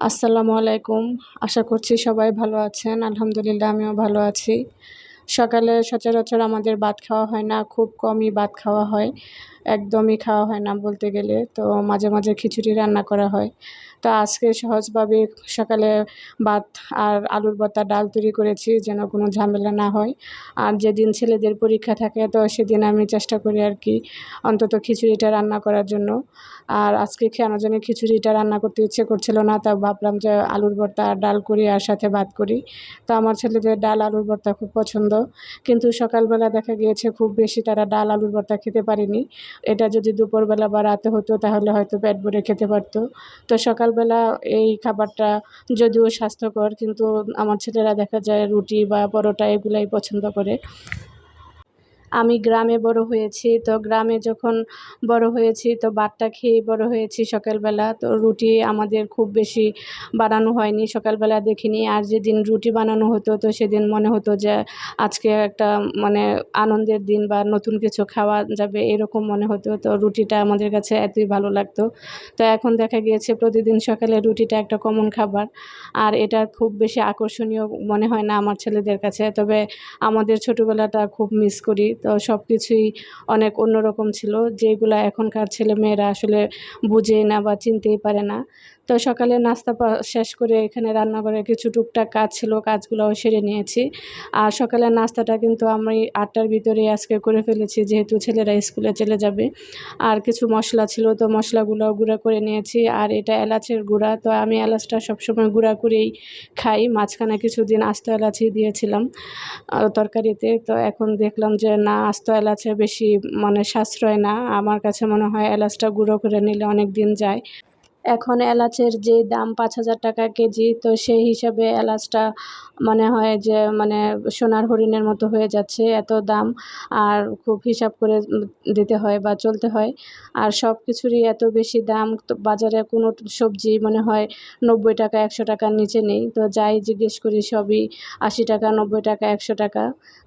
আসসালামু আলাইকুম। আশা করছি সবাই ভালো আছেন। আলহামদুলিল্লাহ, আমিও ভালো আছি। সকালে সচরাচর আমাদের ভাত খাওয়া হয় না, খুব কমই ভাত খাওয়া হয়। একদমই খাওয়া হয় না বলতে গেলে। তো মাঝে মাঝে খিচুড়ি রান্না করা হয়। তো আজকে সহজভাবে সকালে ভাত আর আলুর ভর্তা, ডাল তৈরি করেছি যেন কোনো ঝামেলা না হয়। আর যেদিন ছেলেদের পরীক্ষা থাকে, তো সেদিন আমি চেষ্টা করি আর কি অন্তত খিচুড়িটা রান্না করার জন্য। আর আজকে কেন জানি খিচুড়িটা রান্না করতে ইচ্ছে করছিল না তা ভাবলাম যে আলুর ভর্তা আর ডাল করি আর সাথে ভাত করি। তো আমার ছেলেদের ডাল আলুর ভর্তা খুব পছন্দ। কিন্তু সকালবেলা দেখা গিয়েছে খুব বেশি তারা ডাল আলুর ভর্তা খেতে পারেনি। এটা যদি দুপুরবেলা বা রাতে হতো, তাহলে হয়তো পেট ভরে খেতে পারতো। তো সকালবেলা এই খাবারটা যদিও স্বাস্থ্যকর, কিন্তু আমার ছেলেরা দেখা যায় রুটি বা পরোটা এগুলাই পছন্দ করে। আমি গ্রামে বড় হয়েছি, তো গ্রামে যখন বড় হয়েছি, তো ভাতটা খেয়েই বড় হয়েছি সকালবেলা। তো রুটি আমাদের খুব বেশি বানানো হয়নি, সকালবেলা দেখিনি। আর যেদিন রুটি বানানো হতো, তো সেদিন মনে হতো যে আজকে একটা মানে আনন্দের দিন বা নতুন কিছু খাওয়া যাবে, এরকম মনে হতো। তো রুটিটা আমাদের কাছে এতই ভালো লাগতো। তো এখন দেখা গিয়েছে প্রতিদিন সকালে রুটিটা একটা কমন খাবার। আর এটা খুব বেশি আকর্ষণীয় মনে হয় না আমার ছেলেদের কাছে। তবে আমাদের ছোটোবেলাটা খুব মিস করি। তো সব কিছুই অনেক অন্যরকম ছিল, যেগুলো এখনকার ছেলেমেয়েরা আসলে বুঝে না বা চিনতেই পারে না। তো সকালে নাস্তা শেষ করে এখানে রান্নাঘরে কিছু টুকটাক কাজ ছিল, কাজগুলোও সেরে নিয়েছি। আর সকালের নাস্তাটা কিন্তু আমি আটটার ভিতরেই আজকে করে ফেলেছি, যেহেতু ছেলেরা স্কুলে চলে যাবে। আর কিছু মশলা ছিল, তো মশলাগুলো গুঁড়া করে নিয়েছি। আর এটা এলাচের গুঁড়া, তো আমি এলাচটা সবসময় গুঁড়া করেই খাই। মাঝখানে কিছুদিন আস্ত এলাচি দিয়েছিলাম তরকারিতে। তো এখন দেখলাম যে না, আস্ত এলাচে বেশি মানে সাশ্রয় না। আমার কাছে মনে হয় এলাচটা গুঁড়ো করে নিলে অনেক দিন যায়। এখন এলাচের যে দাম পাঁচ হাজার টাকা কেজি, তো সেই হিসাবে এলাচটা মনে হয় যে মানে সোনার হরিণের মতো হয়ে যাচ্ছে এত দাম। আর খুব হিসাব করে দিতে হয় বা চলতে হয়। আর সব কিছুরই এত বেশি দাম, তো বাজারে কোনো সবজি মনে হয় নব্বই টাকা, একশো টাকার নিচে নেই। তো যাই জিজ্ঞেস করি, সবই আশি টাকা, নব্বই টাকা, একশো টাকা।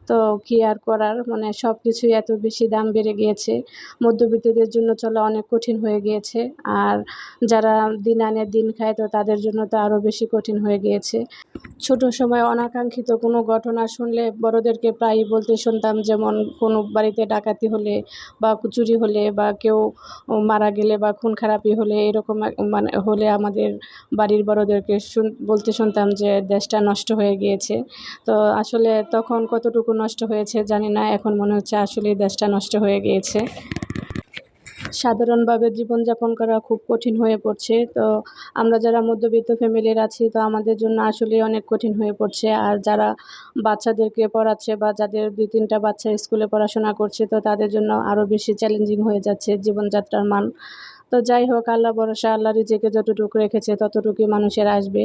তো কী আর করার? মানে সব কিছুই এত বেশি দাম বেড়ে গিয়েছে। মধ্যবিত্তদের জন্য চলা অনেক কঠিন হয়ে গিয়েছে। আর যারা দিন আনে, দিন খায়, তো তাদের জন্য তো আরও বেশি কঠিন হয়ে গিয়েছে। ছোট সময় অনাকাঙ্ক্ষিত কোনো ঘটনা শুনলে বড়দেরকে প্রায়ই বলতে শুনতাম যেমন কোনো বাড়িতে ডাকাতি হলে বা চুরি হলে বা কেউ মারা গেলে বা খুন খারাপি হলে এরকম মানে হলে আমাদের বাড়ির বড়দেরকে শুন বলতে শুনতাম যে দেশটা নষ্ট হয়ে গিয়েছে। তো আসলে তখন কতটুকু নষ্ট হয়েছে জানি না, এখন মনে হচ্ছে আসলে দেশটা নষ্ট হয়ে গিয়েছে। সাধারণভাবে জীবনযাপন করা খুব কঠিন হয়ে পড়ছে। তো আমরা যারা মধ্যবিত্ত ফ্যামিলির আছি, তো আমাদের জন্য আসলে অনেক কঠিন হয়ে পড়ছে। আর যারা বাচ্চাদেরকে পড়াচ্ছে বা যাদের দুই তিনটা বাচ্চা স্কুলে পড়াশোনা করছে, তো তাদের জন্য আরও বেশি চ্যালেঞ্জিং হয়ে যাচ্ছে জীবনযাত্রার মান। তো যাই হোক, আল্লাহ ভরসা, আল্লাহ রিজিকে যতটুকু রেখেছে ততটুকুই মানুষের আসবে।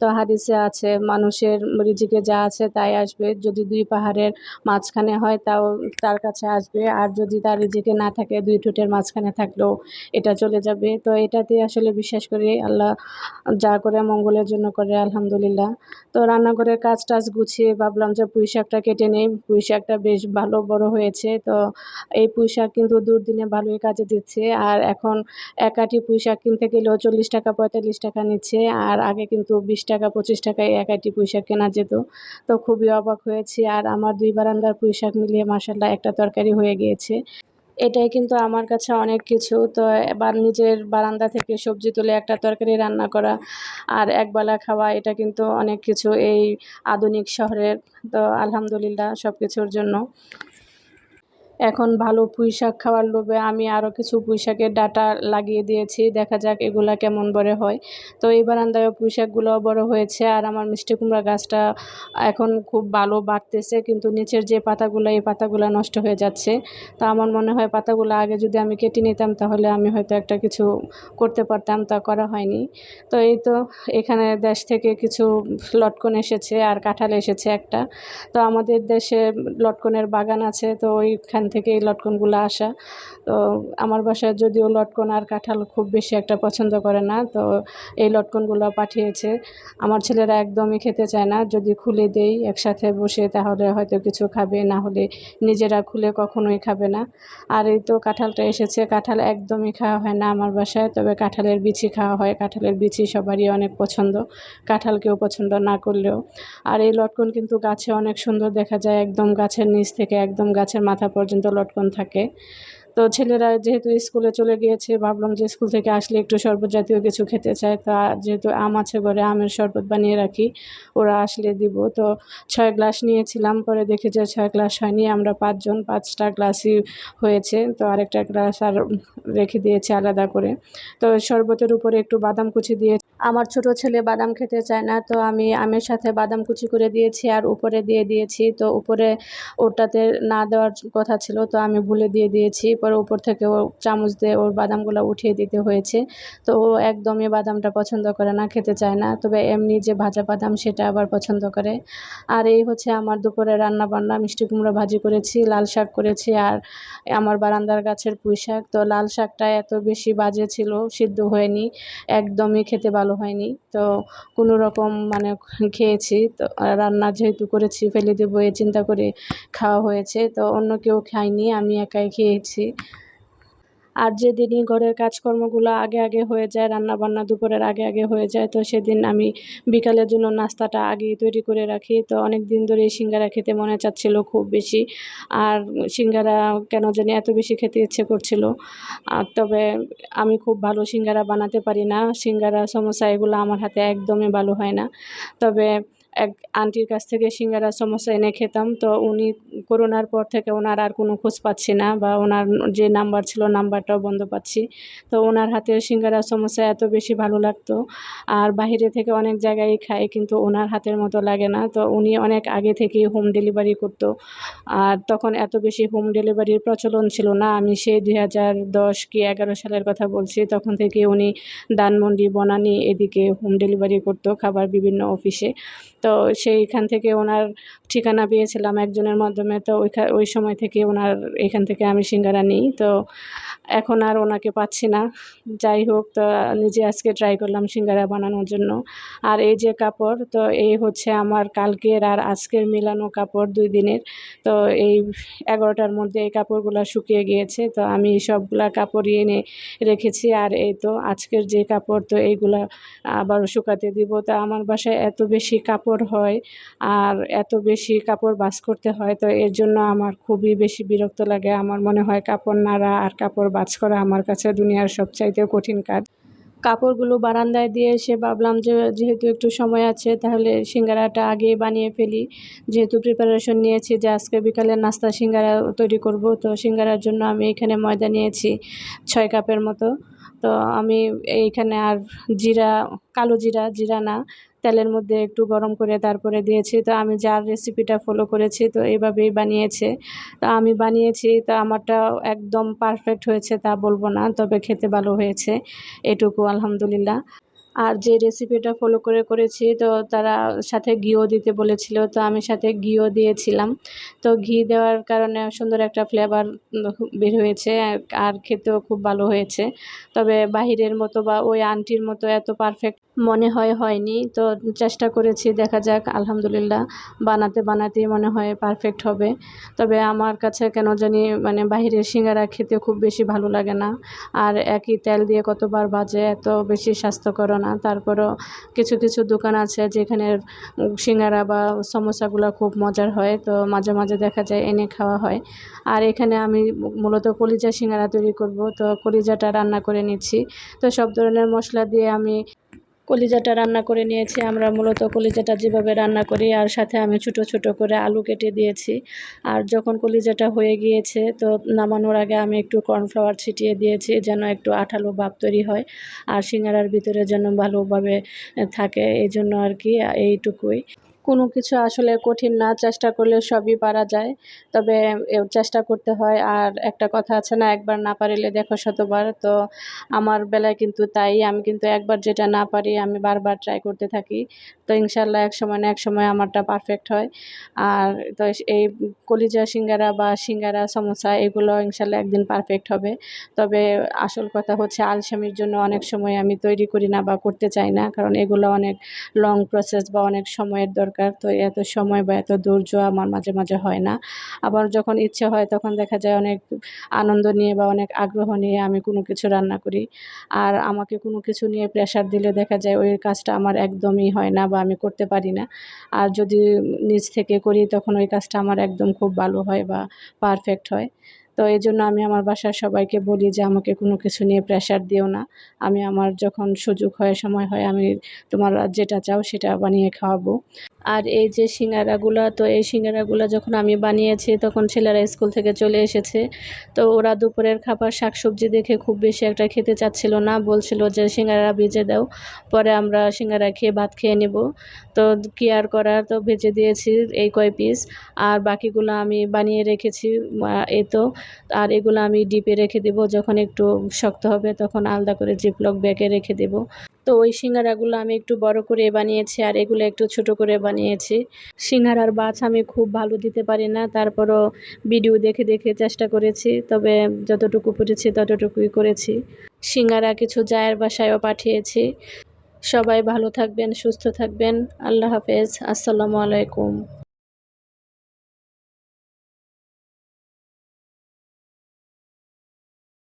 তো হাদিসে আছে, মানুষের রিজিকে যা আছে তাই আসবে। যদি দুই পাহাড়ের মাঝখানে হয় তাও তার কাছে আসবে। আর যদি তার রিজিকে না থাকে, দুই ঠোঁটের মাঝখানে থাকলেও এটা চলে যাবে। তো এটাতে আসলে বিশ্বাস করি, আল্লাহ যা করে মঙ্গলের জন্য করে, আলহামদুলিল্লাহ। তো রান্নাঘরের কাজ টাজ গুছিয়ে ভাবলাম যে পুঁই শাকটা কেটে নেই। পুঁই শাকটা বেশ ভালো বড় হয়েছে। তো এই পুঁই শাক কিন্তু দুর্দিনে ভালোই কাজে দিচ্ছে। আর এখন এক আঁটি পুঁই শাক কিনতে গেলেও চল্লিশ টাকা, পঁয়তাল্লিশ টাকা নিচ্ছে। আর আগে কিন্তু বিশ টাকা, পঁচিশ টাকায় এক আঁটি পুঁই শাক কেনা যেত। তো খুবই অবাক হয়েছি। আর আমার দুই বারান্দার পুঁই শাক মিলিয়ে মাসাল্লাহ একটা তরকারি হয়ে গিয়েছে। এটাই কিন্তু আমার কাছে অনেক কিছু। তো এবার নিজের বারান্দা থেকে সবজি তুলে একটা তরকারি রান্না করা আর একবেলা খাওয়া, এটা কিন্তু অনেক কিছু এই আধুনিক শহরের। তো আলহামদুলিল্লাহ সব কিছুর জন্য। এখন ভালো পুঁই শাক খাওয়ার লোভে আমি আরও কিছু পুঁই শাকের ডাঁটা লাগিয়ে দিয়েছি। দেখা যাক এগুলা কেমন বড় হয়। তো এই বারান্দায় পুঁই শাকগুলোও বড় হয়েছে আর আমার মিষ্টি কুমড়া গাছটা এখন খুব ভালো বাড়তেছে, কিন্তু নিচের যে পাতাগুলো, এই পাতাগুলো নষ্ট হয়ে যাচ্ছে। তো আমার মনে হয় পাতাগুলো আগে যদি আমি কেটে নিতাম, তাহলে আমি হয়তো একটা কিছু করতে পারতাম, তা করা হয়নি। তো এই তো এখানে দেশ থেকে কিছু লটকন এসেছে আর কাঁঠাল এসেছে একটা। তো আমাদের দেশে লটকনের বাগান আছে, তো ওইখান থেকে এই লটকনগুলো আসা। তো আমার বাসায় যদিও লটকন আর কাঁঠাল খুব বেশি একটা পছন্দ করে না, তো এই লটকনগুলো পাঠিয়েছে। আমার ছেলেরা একদমই খেতে চায় না, যদি খুলে দেই একসাথে বসে তাহলে হয়তো কিছু খাবে, না হলে নিজেরা খুলে কখনোই খাবে না। আর এই তো কাঁঠালটা এসেছে, কাঁঠাল একদমই খাওয়া হয় না আমার বাসায়, তবে কাঁঠালের বিচি খাওয়া হয়, কাঁঠালের বিচি সবারই অনেক পছন্দ কাঁঠাল কেউ পছন্দ না করলেও। আর এই লটকন কিন্তু গাছে অনেক সুন্দর দেখা যায়, একদম গাছের নিচ থেকে একদম গাছের মাথা পর্যন্ত লটকন থাকে। তো ছেলেরা যেহেতু স্কুলে চলে গিয়েছে, ভাবলাম যে স্কুল থেকে আসলে একটু শরবত জাতীয় কিছু খেতে চায় তা যেহেতু আম আছে ঘরে আমের শরবত বানিয়ে রাখি, ওরা আসলে দিব। তো ছয় গ্লাস নিয়েছিলাম, পরে দেখি যে ছয় গ্লাস হয়নি। আমরা পাঁচজন, পাঁচটা গ্লাসই হয়েছে। তো আরেকটা গ্লাস আর রেখে দিয়েছি আলাদা করে। তো শরবতের উপরে একটু বাদাম কুচি দিয়ে আমার ছোট ছেলে বাদাম খেতে চায় না, তো আমি আমের সাথে বাদাম কুচি করে দিয়েছি আর উপরে দিয়ে দিয়েছি, তো উপরে ওটাতে না দেওয়ার কথা ছিল, তো আমি ভুলে দিয়ে দিয়েছি, পরে উপর থেকে ও চামচ দিয়ে ওর বাদামগুলো উঠিয়ে দিতে হয়েছে, তো ও একদমই বাদামটা পছন্দ করে না, খেতে চায় না, তবে এমনি যে ভাজা বাদাম সেটা আবার পছন্দ করে, আর এই হচ্ছে আমার দুপুরে রান্না বান্না মিষ্টি কুমড়ো ভাজি করেছি, লাল শাক করেছি, আর আমার বারান্দার গাছের পুঁই শাক, তো লাল শাকটা এত বেশি বাজে ছিল, সিদ্ধ হয়নি, একদমই খেতে ভালো হয়নি। তো কোনো রকম মানে খেয়েছি। তো রান্না যেহেতু করেছি, ফেলে দেবো, এ চিন্তা করে খাওয়া হয়েছে। তো অন্য কেউ খায়নি, আমি একাই খেয়েছি। আর যেদিনই ঘরের কাজকর্মগুলো আগে আগে হয়ে যায় রান্না বান্না দুপুরের আগে আগে হয়ে যায়, তো সেদিন আমি বিকালের জন্য নাস্তাটা আগেই তৈরি করে রাখি। তো অনেক দিন ধরেই সিঙ্গারা খেতে মনে চাচ্ছিল খুব বেশি। আর সিঙ্গারা কেন জানি এত বেশি খেতে ইচ্ছে করছিল। আর তবে আমি খুব ভালো সিঙ্গারা বানাতে পারি না। সিঙ্গারা, সমোসা এগুলো আমার হাতে একদমই ভালো হয় না। তবে এক আন্টির কাছ থেকে সিঙ্গারা সমোসা এনে খেতাম। তো উনি করোনার পর থেকে ওনার আর কোনো খোঁজ পাচ্ছি না বা ওনার যে নাম্বার ছিল, নাম্বারটাও বন্ধ পাচ্ছি। তো ওনার হাতের সিঙ্গারা সমোসা এত বেশি ভালো লাগতো। আর বাইরে থেকে অনেক জায়গায় খাই কিন্তু ওনার হাতের মতো লাগে না। তো উনি অনেক আগে থেকেই হোম ডেলিভারি করতো। আর তখন এত বেশি হোম ডেলিভারির প্রচলন ছিল না। আমি সেই দুই হাজার দশ কি এগারো সালের কথা বলছি, তখন থেকে উনি দানমন্ডি বনানি এদিকে হোম ডেলিভারি করতো, খাবার বিভিন্ন অফিসে তো সেইখান থেকে ওনার ঠিকানা পেয়েছিলাম একজনের মাধ্যমে। তো ওই সময় থেকে ওনার এখান থেকে আমি সিঙ্গারা নিই। তো এখন আর ওনাকে পাচ্ছি না। যাই হোক, তো নিজে আজকে ট্রাই করলাম সিঙ্গারা বানানোর জন্য। আর এই যে কাপড়, তো এই হচ্ছে আমার কালকের আর আজকের মেলানো কাপড় দুই দিনের। তো এই এগারোটার মধ্যে এই কাপড়গুলো শুকিয়ে গিয়েছে, তো আমি সবগুলা কাপড় এনে রেখেছি। আর এই তো আজকের যে কাপড়, তো এইগুলা আবার শুকাতে দিব। তো আমার বাসায় এত বেশি কাপড় হয় আর এত বেশি কাপড় বাস করতে হয়, তো এর জন্য আমার খুবই বেশি বিরক্ত লাগে। আমার মনে হয় কাপড় নাড়া আর কাপড় বাজ করা আমার কাছে দুনিয়ার সবচাইতে কঠিন কাজ। কাপড়গুলো বারান্দায় দিয়ে এসে ভাবলাম যে, যেহেতু একটু সময় আছে, তাহলে সিঙ্গারাটা আগে বানিয়ে ফেলি। যেহেতু প্রিপারেশন নিয়েছি যে, আজকে বিকালে নাস্তা সিঙ্গারা তৈরি করব, তো সিঙ্গারার জন্য আমি এখানে ময়দা নিয়েছি, ছয় কাপের মতো। তো আমি এইখানে আর জিরা, কালো জিরা জিরা না, তেলের মধ্যে একটু গরম করে তারপরে দিয়েছি। তো আমি যার রেসিপিটা ফলো করেছি, তো এইভাবেই বানিয়েছে। তো আমি বানিয়েছি, তো আমারটা একদম পারফেক্ট হয়েছে তা বলব না, তবে খেতে ভালো হয়েছে, এটুকু আলহামদুলিল্লাহ। আর যে রেসিপিটা ফলো করে করেছি, তো তারা সাথে ঘিও দিতে বলেছিল, তো আমি সাথে ঘিও দিয়েছিলাম। তো ঘি দেওয়ার কারণে সুন্দর একটা ফ্লেভার বের হয়েছে, আর খেতেও খুব ভালো হয়েছে। তবে বাহিরের মতো বা ওই আন্টির মতো এত পারফেক্ট মনে হয় হয়নি। তো চেষ্টা করেছি, দেখা যাক, আলহামদুলিল্লাহ বানাতে বানাতেই মনে হয় পারফেক্ট হবে। তবে আমার কাছে কেন জানি মানে বাহিরের সিঙ্গারা খেতে খুব বেশি ভালো লাগে না। আর একই তেল দিয়ে কতবার বাজে এত বেশি স্বাস্থ্যকর না। তারপরও কিছু কিছু দোকান আছে যেখানে সিঙ্গারা বা সমোসাগুলো খুব মজার হয়। তো মাঝে মাঝে দেখা যায় এনে খাওয়া হয়। আর এখানে আমি মূলত কলিজা সিঙ্গারা তৈরি করব। তো কলিজাটা রান্না করে নিচ্ছি। তো সব ধরনের মশলা দিয়ে আমি কলিজাটা রান্না করে নিয়েছি। আমরা মূলত কলিজাটা যেভাবে রান্না করি, আর সাথে আমি ছোট ছোট করে আলু কেটে দিয়েছি। আর যখন কলিজাটা হয়ে গিয়েছে, তো নামানোর আগে আমি একটু কর্নফ্লাওয়ার ছিটিয়ে দিয়েছি, যেন একটু আঠালো ভাব তৈরি হয়, আর সিঙ্গারার ভিতরে যেন ভালোভাবে থাকে এই জন্য আর কি এইটুকুই। কোনো কিছু আসলে কঠিন না, চেষ্টা করলে সবই পারা যায়। তবে চেষ্টা করতে হয়। আর একটা কথা আছে না, একবার না পারিলে দেখো শতবার। তো আমার বেলায় কিন্তু তাই, আমি কিন্তু একবার যেটা না পারি, আমি বারবার ট্রাই করতে থাকি। তো ইনশাল্লাহ এক সময় না এক সময় আমারটা পারফেক্ট হয়। আর তো এই কলিজা সিঙ্গারা বা সিঙ্গারা, সমোসা, এগুলো ইনশাল্লাহ একদিন পারফেক্ট হবে। তবে আসল কথা হচ্ছে, আলসামির জন্য অনেক সময় আমি তৈরি করি না বা করতে চাই না। কারণ এগুলো অনেক লং প্রসেস বা অনেক সময়ের দরকার। তো এত সময় বা এত ধৈর্য আমার মাঝে মাঝে হয় না। আবার যখন ইচ্ছে হয় তখন দেখা যায় অনেক আনন্দ নিয়ে বা অনেক আগ্রহ নিয়ে আমি কোনো কিছু রান্না করি। আর আমাকে কোনো কিছু নিয়ে প্রেশার দিলে দেখা যায় ওই কাজটা আমার একদমই হয় না বা আমি করতে পারি না। আর যদি নিজ থেকে করি তখন ওই কাজটা আমার একদম খুব ভালো হয় বা পারফেক্ট হয়। তো এই জন্য আমি আমার বাসার সবাইকে বলি যে আমাকে কোনো কিছু নিয়ে প্রেশার দিও না। আমি আমার যখন সুযোগ হয়, সময় হয় আমি তোমার যেটা চাও সেটা বানিয়ে খাওয়াবো। আর এই যে সিঙ্গারাগুলো, তো এই সিঙ্গারাগুলো যখন আমি বানিয়েছি, তখন ছেলেরা স্কুল থেকে চলে এসেছে। তো ওরা দুপুরের খাবার শাকসবজি দেখে খুব বেশি একটা খেতে চাচ্ছিল না, বলছিল যে, সিঙ্গারা ভেজে দাও, পরে আমরা সিঙ্গারা খেয়ে ভাত খেয়ে নেব। তো কি আর করার, তো ভেজে দিয়েছি এই কয় পিস। আর বাকিগুলো আমি বানিয়ে রেখেছি এ তো। আর এগুলো আমি ডিপে রেখে দেবো, যখন একটু শক্ত হবে, তখন আলাদা করে জিপলক ব্যাগে রেখে দেবো। তো ওই সিঙ্গারাগুলো আমি একটু বড় করে বানিয়েছি আর এগুলো একটু ছোট করে বানিয়েছি। সিঙ্গারার বাছ আমি খুব ভালো দিতে পারি না, তারপরও ভিডিও দেখে দেখে চেষ্টা করেছি, তবে যতটুকু পেরেছি ততটুকুই করেছি। সিঙ্গারা কিছু জায়ের বাসায়ও পাঠিয়েছি। সবাই ভালো থাকবেন, সুস্থ থাকবেন। আল্লাহ হাফেজ। আসসালামু আলাইকুম।